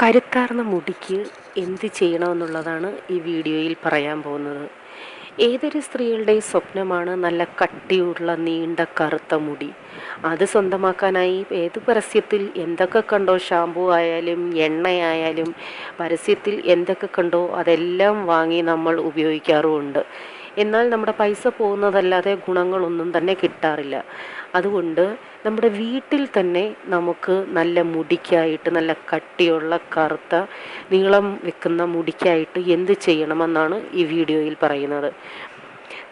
കരുത്താർന്ന മുടിക്ക് എന്ത് ചെയ്യണമെന്നുള്ളതാണ് ഈ വീഡിയോയിൽ പറയാൻ പോകുന്നത്. ഏതൊരു സ്ത്രീകളുടെ സ്വപ്നമാണ് നല്ല കട്ടിയുള്ള നീണ്ട കറുത്ത മുടി. അത് സ്വന്തമാക്കാനായി ഏത് പരസ്യത്തിൽ എന്തൊക്കെ കണ്ടോ ഷാമ്പു ആയാലും എണ്ണയായാലും പരസ്യത്തിൽ എന്തൊക്കെ കണ്ടോ അതെല്ലാം വാങ്ങി നമ്മൾ ഉപയോഗിക്കാറുമുണ്ട്. എന്നാൽ നമ്മുടെ പൈസ പോകുന്നതല്ലാതെ ഗുണങ്ങളൊന്നും തന്നെ കിട്ടാറില്ല. അതുകൊണ്ട് നമ്മുടെ വീട്ടിൽ തന്നെ നമുക്ക് നല്ല മുടിക്കായിട്ട് നല്ല കട്ടിയുള്ള കറുത്ത നീളം വെക്കുന്ന മുടിക്കായിട്ട് എന്ത് ചെയ്യണമെന്നാണ് ഈ വീഡിയോയിൽ പറയുന്നത്.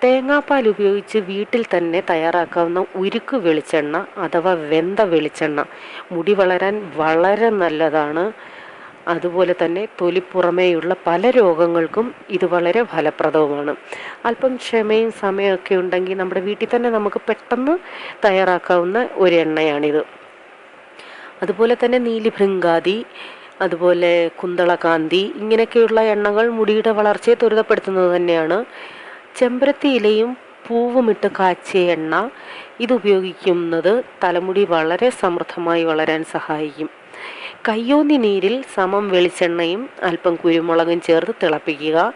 തേങ്ങാപ്പാൽ ഉപയോഗിച്ച് വീട്ടിൽ തന്നെ തയ്യാറാക്കാവുന്ന ഉരുക്ക് വെളിച്ചെണ്ണ അഥവാ വെന്ത വെളിച്ചെണ്ണ മുടി വളരാൻ വളരെ നല്ലതാണ്. അതുപോലെ തന്നെ തൊലിപ്പുറമേയുള്ള പല രോഗങ്ങൾക്കും ഇത് വളരെ ഫലപ്രദവുമാണ്. അല്പം ക്ഷമയും സമയമൊക്കെ ഉണ്ടെങ്കിൽ നമ്മുടെ വീട്ടിൽ തന്നെ നമുക്ക് പെട്ടെന്ന് തയ്യാറാക്കാവുന്ന ഒരു എണ്ണയാണിത് അതുപോലെ തന്നെ നീലിഭൃങ്കാതി അതുപോലെ കുന്തളകാന്തി ഇങ്ങനെയൊക്കെയുള്ള എണ്ണകൾ മുടിയുടെ വളർച്ചയെ ത്വരിതപ്പെടുത്തുന്നത് തന്നെയാണ്. ചെമ്പരത്തി ഇലയും പൂവുമിട്ട് കാച്ചിയ എണ്ണ ഇത് ഉപയോഗിക്കുന്നത് തലമുടി വളരെ സമൃദ്ധമായി വളരാൻ സഹായിക്കും. കയ്യോന്നി നീരിൽ സമം വെളിച്ചെണ്ണയും അല്പം കുരുമുളകും ചേർത്ത് തിളപ്പിക്കുക.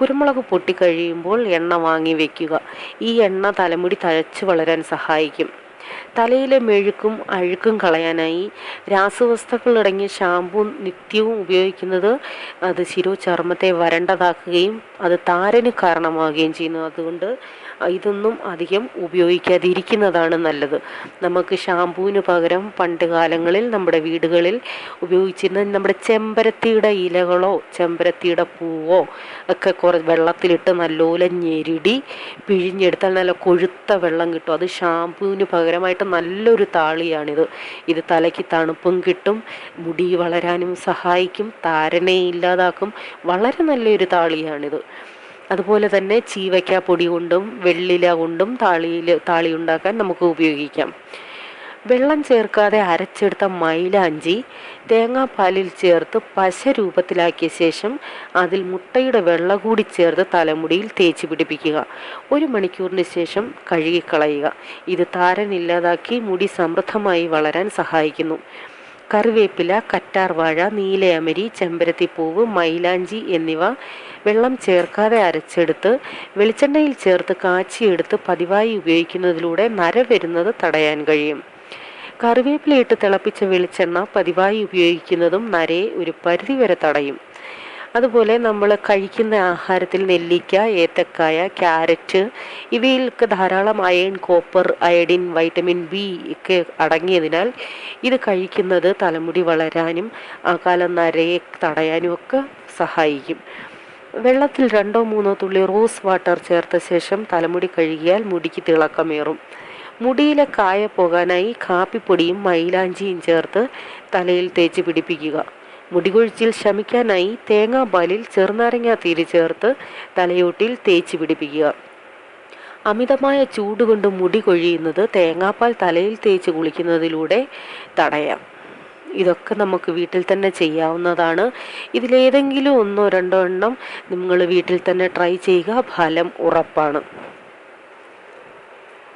കുരുമുളക് പൊട്ടിക്കഴിയുമ്പോൾ എണ്ണ വാങ്ങി വെക്കുക. ഈ എണ്ണ തലമുടി തഴച്ചു വളരാൻ സഹായിക്കും. തലയിലെ മെഴുക്കും അഴുക്കും കളയാനായി രാസവസ്തുക്കളടങ്ങിയ ഷാമ്പു നിത്യവും ഉപയോഗിക്കുന്നത് അത് ശിരോചർമ്മത്തെ വരണ്ടതാക്കുകയും അത് താരന് കാരണമാവുകയും ചെയ്യുന്നു. അതുകൊണ്ട് ഇതൊന്നും അധികം ഉപയോഗിക്കാതിരിക്കുന്നതാണ് നല്ലത്. നമുക്ക് ഷാമ്പുവിന് പകരം പണ്ട് കാലങ്ങളിൽ നമ്മുടെ വീടുകളിൽ ഉപയോഗിച്ചിരുന്ന നമ്മുടെ ചെമ്പരത്തിയുടെ ഇലകളോ ചെമ്പരത്തിയുടെ പൂവോ ഒക്കെ കുറച്ച് വെള്ളത്തിലിട്ട് നല്ലപോലെ ഞെരിടി പിഴിഞ്ഞെടുത്താൽ നല്ല കൊഴുത്ത വെള്ളം കിട്ടും. അത് ഷാമ്പൂവിന് പകരമായിട്ട് നല്ലൊരു താളിയാണിത്. ഇത് തലയ്ക്ക് തണുപ്പും കിട്ടും മുടി വളരാനും സഹായിക്കും താരനെ ഇല്ലാതാക്കും. വളരെ നല്ലൊരു താളിയാണിത്. അതുപോലെ തന്നെ ചീവയ്ക്ക പൊടി കൊണ്ടും വെള്ളില കൊണ്ടും താളിയിൽ താളി ഉണ്ടാക്കാൻ നമുക്ക് ഉപയോഗിക്കാം. വെള്ളം ചേർക്കാതെ അരച്ചെടുത്ത മൈലാഞ്ചി തേങ്ങാപ്പാലിൽ ചേർത്ത് പശ രൂപത്തിലാക്കിയ ശേഷം അതിൽ മുട്ടയുടെ വെള്ള കൂടി ചേർത്ത് തലമുടിയിൽ തേച്ച് പിടിപ്പിക്കുക. ഒരു മണിക്കൂറിന് ശേഷം കഴുകിക്കളയുക. ഇത് താരനില്ലാതാക്കി മുടി സമൃദ്ധമായി വളരാൻ സഹായിക്കുന്നു. കറിവേപ്പില കറ്റാർവാഴ നീലയമരി ചെമ്പരത്തിപ്പൂവ് മൈലാഞ്ചി എന്നിവ വെള്ളം ചേർക്കാതെ അരച്ചെടുത്ത് വെളിച്ചെണ്ണയിൽ ചേർത്ത് കാച്ചിയെടുത്ത് പതിവായി ഉപയോഗിക്കുന്നതിലൂടെ നര വരുന്നത് തടയാൻ കഴിയും. കറിവേപ്പിലയിട്ട് തിളപ്പിച്ച വെളിച്ചെണ്ണ പതിവായി ഉപയോഗിക്കുന്നതും നരയെ ഒരു പരിധിവരെ തടയും. അതുപോലെ നമ്മൾ കഴിക്കുന്ന ആഹാരത്തിൽ നെല്ലിക്ക ഏത്തക്കായ ക്യാരറ്റ് ഇവയിലൊക്കെ ധാരാളം iron copper iodine vitamin B ഒക്കെ അടങ്ങിയതിനാൽ ഇത് കഴിക്കുന്നത് തലമുടി വളരാനും ആ കാലം നരയെ തടയാനും ഒക്കെ സഹായിക്കും. വെള്ളത്തിൽ രണ്ടോ മൂന്നോ തുള്ളി റോസ് വാട്ടർ ചേർത്ത ശേഷം തലമുടി കഴുകിയാൽ മുടിക്ക് തിളക്കമേറും. മുടിയിലെ കായ പോകാനായി കാപ്പിപ്പൊടിയും മൈലാഞ്ചിയും ചേർത്ത് തലയിൽ തേച്ച് പിടിപ്പിക്കുക. മുടികൊഴിച്ചിൽ ശമിക്കാനായി തേങ്ങാപ്പാലിൽ ചെറുനാരങ്ങ തീര് ചേർത്ത് തലയോട്ടിൽ തേച്ച് പിടിപ്പിക്കുക. അമിതമായ ചൂട് കൊണ്ട് മുടി കൊഴിയുന്നത് തേങ്ങാപ്പാൽ തലയിൽ തേച്ച് കുളിക്കുന്നതിലൂടെ തടയാം. ഇതൊക്കെ നമുക്ക് വീട്ടിൽ തന്നെ ചെയ്യാവുന്നതാണ്. ഇതിലേതെങ്കിലും ഒന്നോ രണ്ടോ എണ്ണം നിങ്ങൾ വീട്ടിൽ തന്നെ ട്രൈ ചെയ്യുക. ഫലം ഉറപ്പാണ്.